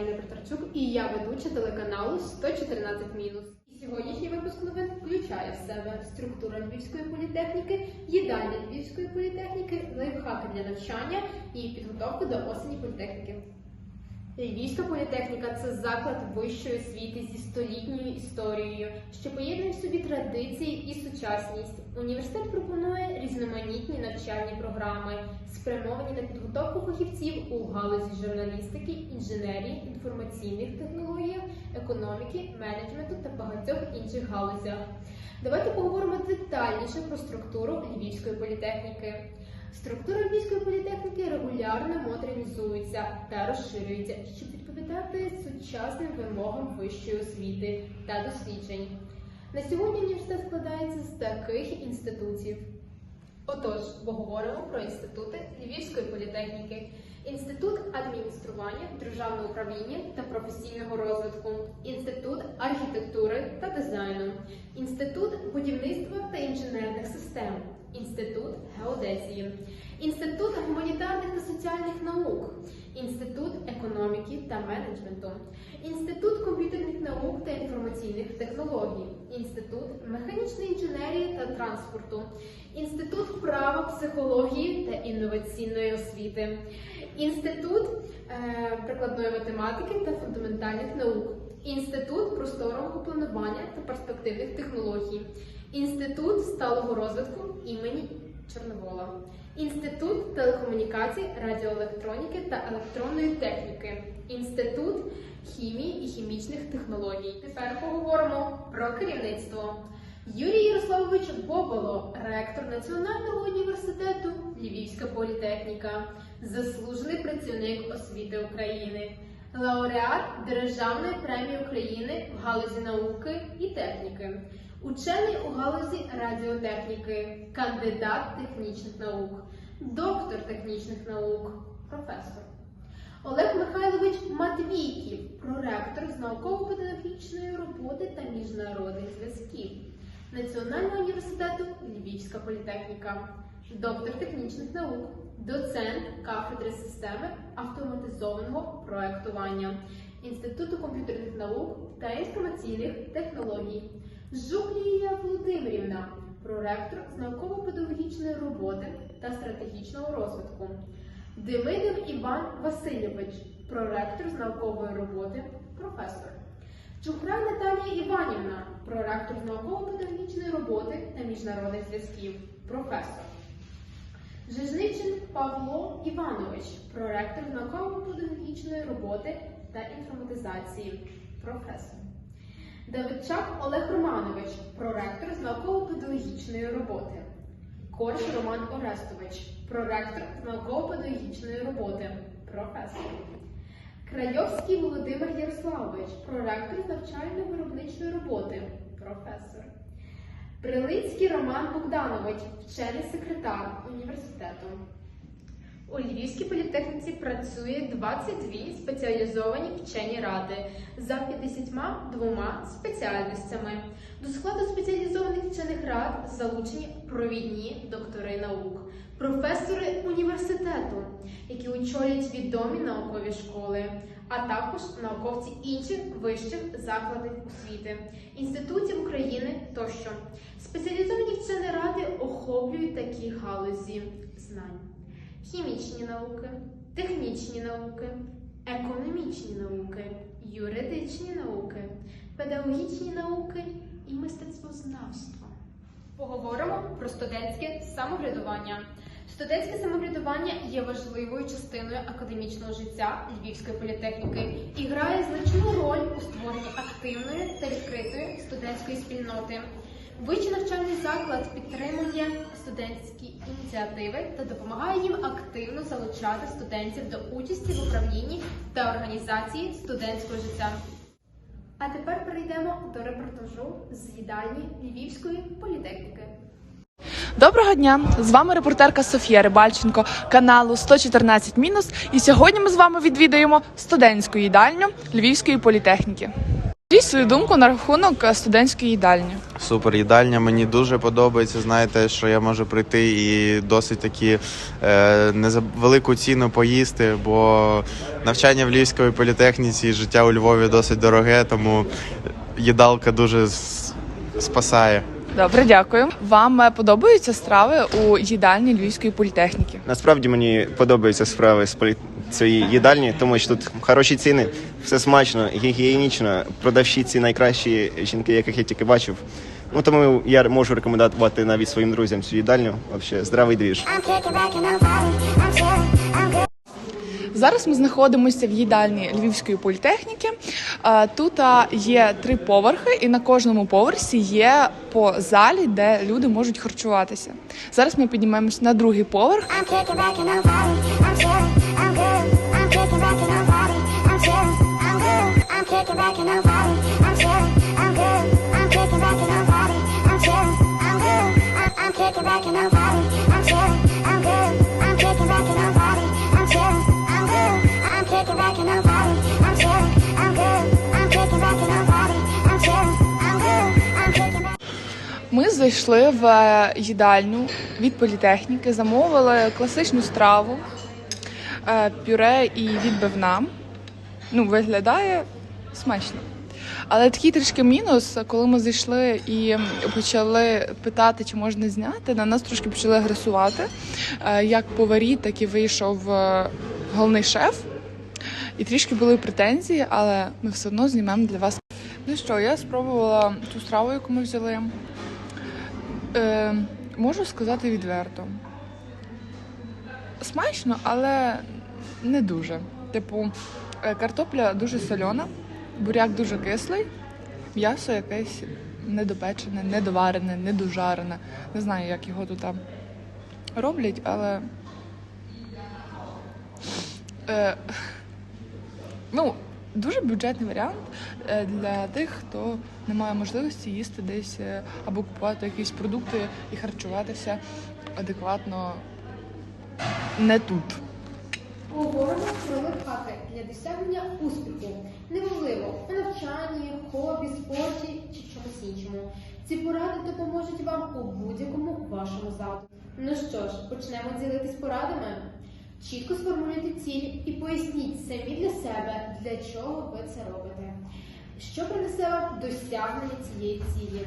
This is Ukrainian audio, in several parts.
Аліна Петарчук і я ведуча телеканалу 114 І сьогоднішній випуск новин включає в себе структура Львівської політехніки, їдальня Львівської політехніки, лайфхаки для навчання і підготовку до осені політехніки. Львівська політехніка це заклад вищої освіти зі столітньою історією, що поєднує в собі традиції і сучасність. Університет пропонує різноманітні навчальні програми, спрямовані на підготовку фахівців у галузі журналістики, інженерії, інформаційних технологіях, економіки, менеджменту та багатьох інших галузях. Давайте поговоримо детальніше про структуру Львівської політехніки. Структура Львівської політехніки регулярно модернізується та розширюється, щоб відповідати сучасним вимогам вищої освіти та досліджень. На сьогодні університет складається з таких інститутів. Отож, поговоримо про інститути Львівської політехніки, інститут адміністрування, державного управління та професійного розвитку, інститут архітектури та дизайну, інститут будівництва та інженерних систем, інститут геодезії, інститут гуманітарних та соціальних наук, інститут економіки та менеджменту, інститут комп'ютерних наук та інформаційних технологій, інститут механічної інженерії та транспорту, інститут права, психології та інноваційної освіти, інститут е, прикладної математики та фундаментальних наук, інститут просторового планування та перспективних технологій, інститут сталого розвитку імені Чорновола, інститут телекомунікацій, радіоелектроніки та електронної техніки, інститут хімії і хімічних технологій. Тепер поговоримо про керівництво. Юрій Ярославович Боболо, ректор Національного університету Львівська політехніка, заслужений працівник освіти України, лауреат Державної премії України в галузі науки і техніки, учений у галузі радіотехніки, кандидат технічних наук, доктор технічних наук, професор. Олег Михайлович Матвійків, проректор з науково-педагогічної роботи та міжнародних зв'язків Національного університету Львівська політехніка, доктор технічних наук, доцент кафедри системи автоматизованого проектування Інституту комп'ютерних наук та інформаційних технологій, Жуклія Володимирівна, проректор з науково-педагогічної роботи та стратегічного розвитку. Демидов Іван Васильович, проректор з наукової роботи, професор. Чухрай Наталія Іванівна, проректор з науково-педагогічної роботи та міжнародних зв'язків, професор. Жижничин Павло Іванович, проректор з науково-педагогічної роботи та інформатизації, професор. Давидчак Олег Романович, проректор з науково-педагогічної роботи. Корж Роман Орестович, проректор з науково-педагогічної роботи, професор. Крайовський Володимир Ярославович, проректор з навчально-виробничої роботи, професор. Прилицький Роман Богданович, вчений секретар університету. У Львівській політехніці працює 22 спеціалізовані вчені ради за 52 спеціальностями. До складу спеціалізованих вчених рад залучені провідні доктори наук, професори університету, які очолюють відомі наукові школи, а також науковці інших вищих закладів освіти, інститутів України тощо. Спеціалізовані вчені ради охоплюють такі галузі знань хімічні науки, технічні науки, економічні науки, юридичні науки, педагогічні науки і мистецтвознавство. Поговоримо про студентське самоврядування. Студентське самоврядування є важливою частиною академічного життя Львівської політехніки і грає значну роль у створенні активної та відкритої студентської спільноти. Вищий навчальний заклад підтримує студентські ініціативи та допомагає їм активно залучати студентів до участі в управлінні та організації студентського життя. А тепер перейдемо до репортажу з їдальні Львівської політехніки. Доброго дня! З вами репортерка Софія Рибальченко каналу 114 І сьогодні ми з вами відвідаємо студентську їдальню Львівської політехніки. Скажіть свою думку на рахунок е, студентської їдальні. Супер їдальня мені дуже подобається. Знаєте, що я можу прийти і досить таки е, не за велику ціну поїсти, бо навчання в Львівській політехніці, і життя у Львові досить дороге, тому їдалка дуже с- спасає. Добре, дякую. Вам е, подобаються страви у їдальні Львівської політехніки? Насправді мені подобаються справи з полі... цієї їдальні, тому що тут хороші ціни, все смачно, гігієнічно. Продавщиці найкращі жінки, яких я тільки бачив. Ну тому я можу рекомендувати навіть своїм друзям цю їдальню. Взагалі, здравий двіж. Зараз ми знаходимося в їдальні Львівської політехніки. Тут є три поверхи, і на кожному поверсі є по залі, де люди можуть харчуватися. Зараз ми піднімаємось на другий поверх. Ми зайшли в е, їдальню від політехніки, замовили класичну страву, е, пюре і відбивна. Ну, виглядає смачно. Але такий трішки мінус, коли ми зайшли і почали питати, чи можна зняти, на нас трошки почали агресувати. Е, Як поварі, так і вийшов е, головний шеф. І трішки були претензії, але ми все одно знімемо для вас. Ну що, я спробувала ту страву, яку ми взяли. Е, можу сказати відверто. Смачно, але не дуже. Типу, е, картопля дуже сольона, буряк дуже кислий, м'ясо якесь недопечене, недоварене, недожарене. Не знаю, як його тут там роблять, але. Е, ну, дуже бюджетний варіант е, для тих, хто не має можливості їсти десь е, або купувати якісь продукти і харчуватися адекватно не тут. Поговоримо про лайфхаки для досягнення успіху. Неважливо у навчанні, хобі, спорті чи чомусь іншому. Ці поради допоможуть вам у будь-якому вашому задумі. Ну що ж, почнемо ділитись порадами. Чітко сформулюйте цілі і поясніть самі для себе, для чого ви це робите. Що принесе вам досягнення цієї цілі?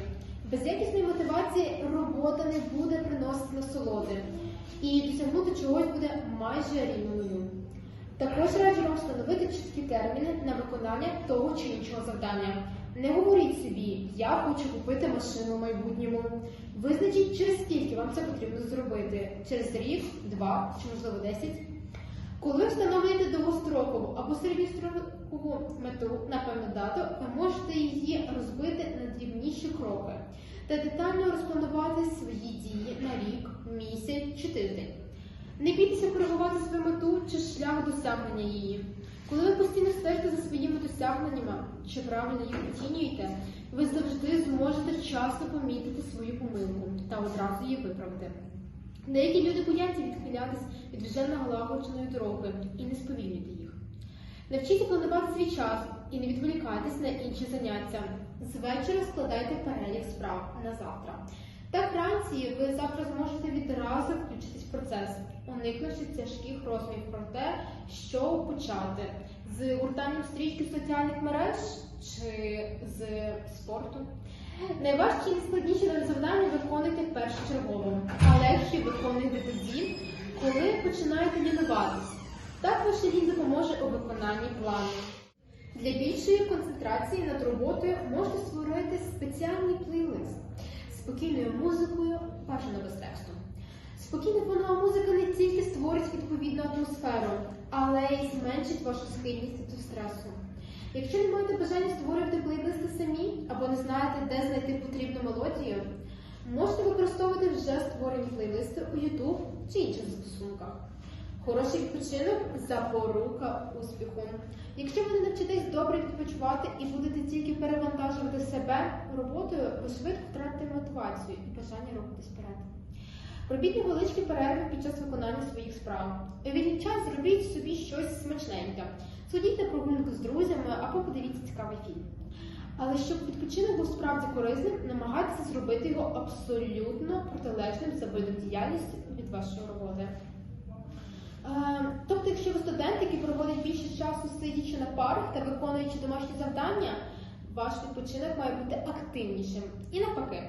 Без якісної мотивації робота не буде приносити насолоди, і досягнути чогось буде майже рівною. Також раджу вам встановити чіткі терміни на виконання того чи іншого завдання. Не говоріть собі, я хочу купити машину в майбутньому. Визначіть, через скільки вам це потрібно зробити. Через рік, два чи можливо десять. Коли встановлюєте довгострокову або середньострокову мету на певну дату, ви можете її розбити на дрібніші кроки та детально розпланувати свої дії на рік, місяць чи тиждень. Не бійтеся коригувати свою мету чи шлях досягнення її. Коли ви постійно стежите за своїми досягненнями чи правильно їх оцінюєте, ви завжди зможете вчасно помітити свою помилку та одразу її виправити. Деякі люди бояться відхилятись від вже налагодженої дороги і не сповільнюйте їх. Навчіться планувати свій час і не відволікайтесь на інші заняття. Звечора складайте перелік справ на завтра. Так вранці ви завтра зможете відразу включитись в процес, уникнувши тяжких розмів про те, що почати з гуртанням стрічки соціальних мереж чи з спорту. Найважчі і найскладніші завдання виконуйте першочергово, а легші виконуйте тоді, коли починаєте лінуватись. Так ваш лінь допоможе у виконанні плану. Для більшої концентрації над роботою можна створити з спокійною музикою, бажано без тексту. Спокійна фонова музика не тільки створить відповідну атмосферу, але й зменшить вашу схильність до стресу. Якщо не маєте бажання створювати плейлисти самі або не знаєте, де знайти потрібну мелодію, можете використовувати вже створені плейлисти у YouTube чи інших застосунках. Хороший відпочинок запорука успіху. Якщо ви не навчитесь добре відпочивати і будете тільки перевантажувати себе роботою, ви швидко втратите мотивацію і бажання рухатись вперед. Робіть невеличкі перерви під час виконання своїх справ. У вільний час зробіть собі щось смачненьке. Сходіть на прогулянку з друзями або подивіться цікавий фільм. Але щоб відпочинок був справді корисним, намагайтеся зробити його абсолютно протилежним за видом діяльності від вашої роботи. Е, Тобто, якщо ви студент, який проводить більше часу сидячи на парах та виконуючи домашні завдання, ваш відпочинок має бути активнішим. І навпаки.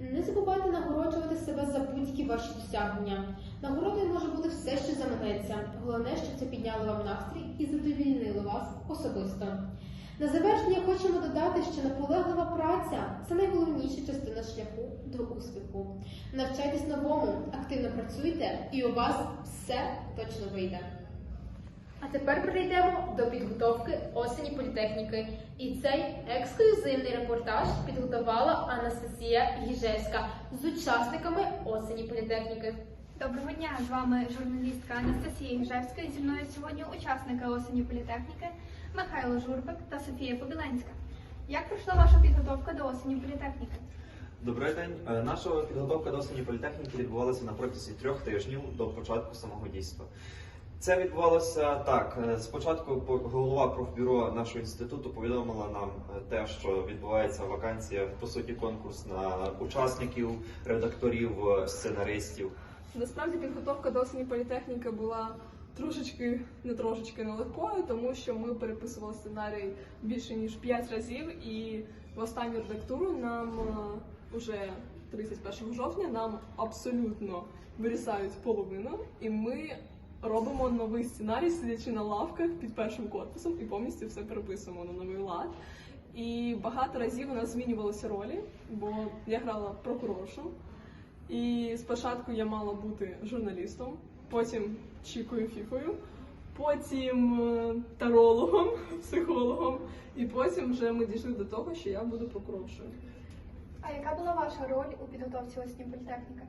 Не забувайте нагороджувати себе за будь-які ваші досягнення. Нагородою може бути все, що заманеться. Головне, щоб це підняло вам настрій і задовільнило вас особисто. На завершення хочемо додати, що наполеглива праця це найголовніша частина шляху до успіху. Навчайтесь новому, активно працюйте, і у вас все точно вийде. А тепер перейдемо до підготовки осені політехніки. І цей ексклюзивний репортаж підготувала Анастасія Їжевська з учасниками осені політехніки. Доброго дня! З вами журналістка Анастасія Гжевська. І зі мною сьогодні учасники осені політехніки Михайло Журбик та Софія Побіленська. Як пройшла ваша підготовка до осені політехніки? Добрий день. Е, Наша підготовка до осені політехніки відбувалася на протязі трьох тижнів до початку самого дійства. Це відбувалося так. е, Спочатку по- голова профбюро нашого інституту повідомила нам е, те, що відбувається вакансія, по суті, конкурс на учасників, редакторів, сценаристів. Насправді підготовка до осені політехніки була трошечки, не трошечки нелегкою, тому що ми переписували сценарій більше ніж 5 разів, і в останню редактуру нам е, уже 31 жовтня нам абсолютно вирізають половину, і ми робимо новий сценарій, сидячи на лавках під першим корпусом і повністю все переписуємо на новий лад. І багато разів у нас змінювалися ролі, бо я грала прокуроршу. І спочатку я мала бути журналістом, потім чікою фіфою, потім е, тарологом, психологом, і потім вже ми дійшли до того, що я буду прокуроршою. А яка була ваша роль у підготовці осінь політехніка?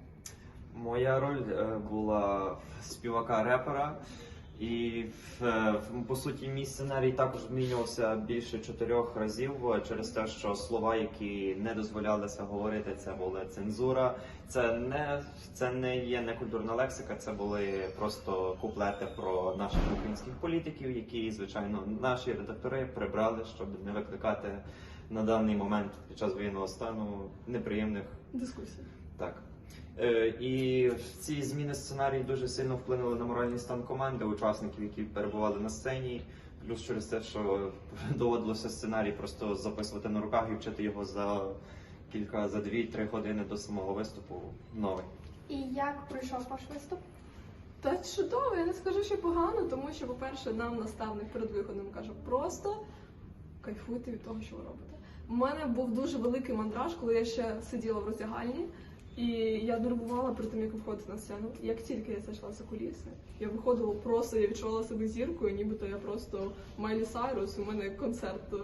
Моя роль е, була співака-репера. І по суті, мій сценарій також змінювався більше чотирьох разів е, через те, що слова, які не дозволялися говорити, це була цензура. Це не це не є некультурна лексика, це були просто куплети про наших українських політиків, які звичайно наші редактори прибрали, щоб не викликати на даний момент під час воєнного стану неприємних Дискусія. так. Е, і ці зміни сценарію дуже сильно вплинули на моральний стан команди, учасників, які перебували на сцені. Плюс через те, що доводилося сценарій просто записувати на руках і вчити його за кілька, за дві-три години до самого виступу новий. І як пройшов ваш виступ? Та чудово, я не скажу, що погано, тому що, по-перше, нам наставник перед виходом каже, просто кайфуйте від того, що ви робите. У мене був дуже великий мандраж, коли я ще сиділа в роздягальні, і я нервувала перед тим, як виходити на сцену. Як тільки я зайшла за куліси, я виходила просто, я відчувала себе зіркою, нібито я просто Майлі Сайрус, у мене концерт е,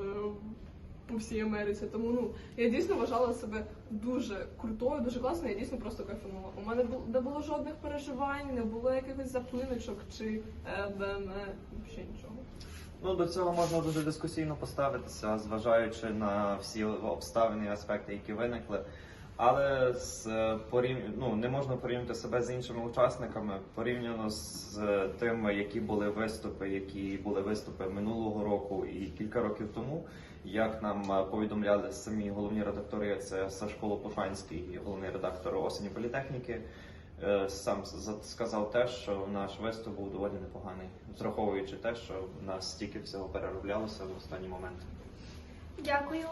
по всій Америці. Тому ну я дійсно вважала себе дуже крутою, дуже класною. Я дійсно просто кайфанула. У мене не було жодних переживань, не було якихось заплиночок чи е, де взагалі нічого. Ну до цього можна дуже дискусійно поставитися, зважаючи на всі обставини і аспекти, які виникли. Але з е, порів... ну, не можна порівняти себе з іншими учасниками порівняно з е, тим, які були виступи, які були виступи минулого року і кілька років тому. Як нам е, повідомляли самі головні редактори, це Сашко Лопушанський, головний редактор осені політехніки. Сам за- сказав те, що наш виступ був доволі непоганий, зраховуючи те, що в нас стільки всього перероблялося в останній момент. Дякую.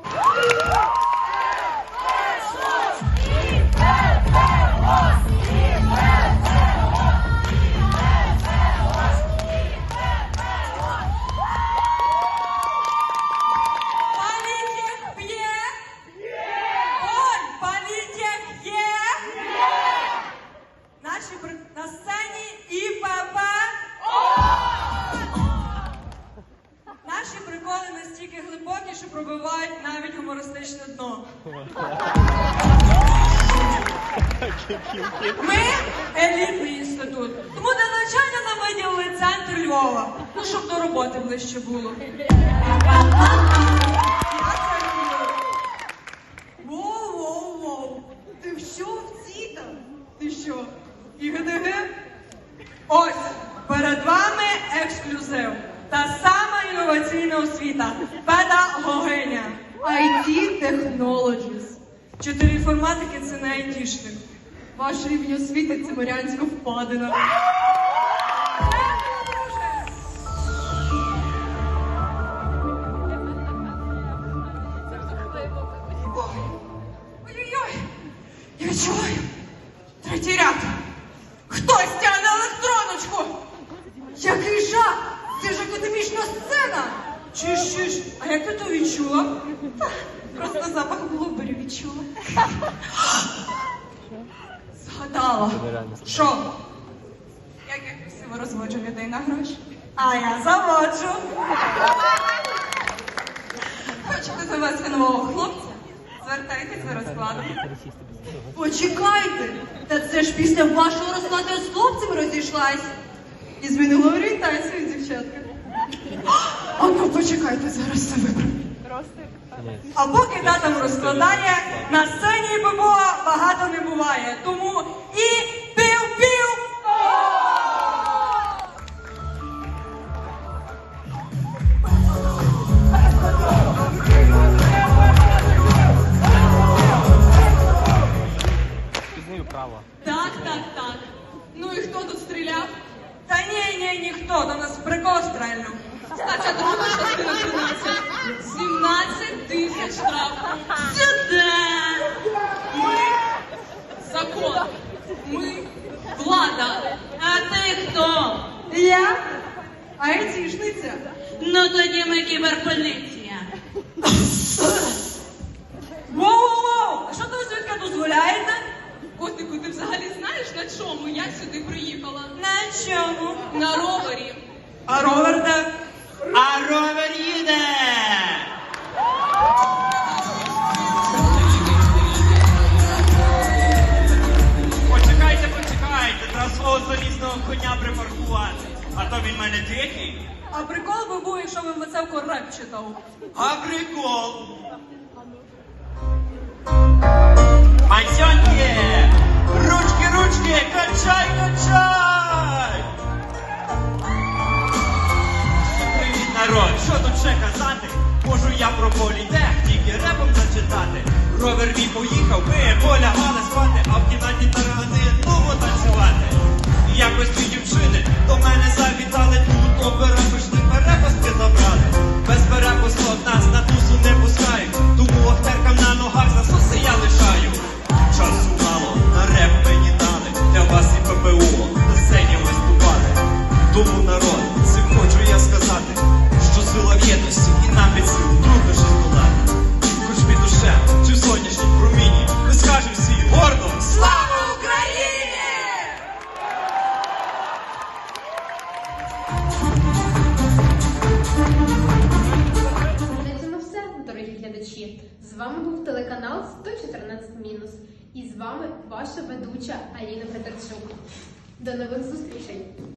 Наші приколи настільки глибокі, що пробивають навіть гумористичне дно. Ми елітний інститут. Тому для навчання нам виділили центр Львова. Ну, щоб до роботи ближче було. Воу, воу, воу. Ти що в ці там? Ти що? ІГДГ? Ось, перед вами ексклюзив. Та сама інноваційна освіта. Педагогиня. IT Technologies. Чотири інформатики це не айтішник. Ваш рівень освіти це Маріанська впадина. Ой-ой-ой! Я відчуваю. Третій ряд. Хтось тягне електроночку. Який жах! Це ж академічна сцена! Чуєш, чуєш, а як ти то відчула? Просто запах блуберів відчула. Згадала. Що? Як я красиво розводжу людей на гроші. А я заводжу. Хочете за вас нового хлопця? Звертайтесь за розкладом. Почекайте! Та це ж після вашого розкладу я з хлопцем розійшлась. І змінила орієнтацію, дівчатка. А ну почекайте, зараз все виправлю. А поки датам розкладає, на сцені ППО багато не буває. Тому і айтішниця. Ну тоді ми кіберполіція. Воу-воу-воу! А що ви звідки дозволяєте? Котику, ти взагалі знаєш на чому я сюди приїхала? На чому? На ровері. А ровер де? А ровер їде! Почекайте, почекайте, треба свого залізного коня припаркувати. А то він мене дикий. А прикол би був, якщо би Вацевко реп читав. А прикол. Пансьонки! Ручки, ручки, качай, качай! Привіт, народ! Що тут ще казати? Можу я про політехніки репом зачитати. Ровер мій поїхав, ми полягали спати, а в кімнаті таргани знову танцювати. Якось дві дівчини до мене завітали тут опера пішли перепустки забрали. Без перепусток нас на тусу не пускають, тому актеркам на ногах засоси я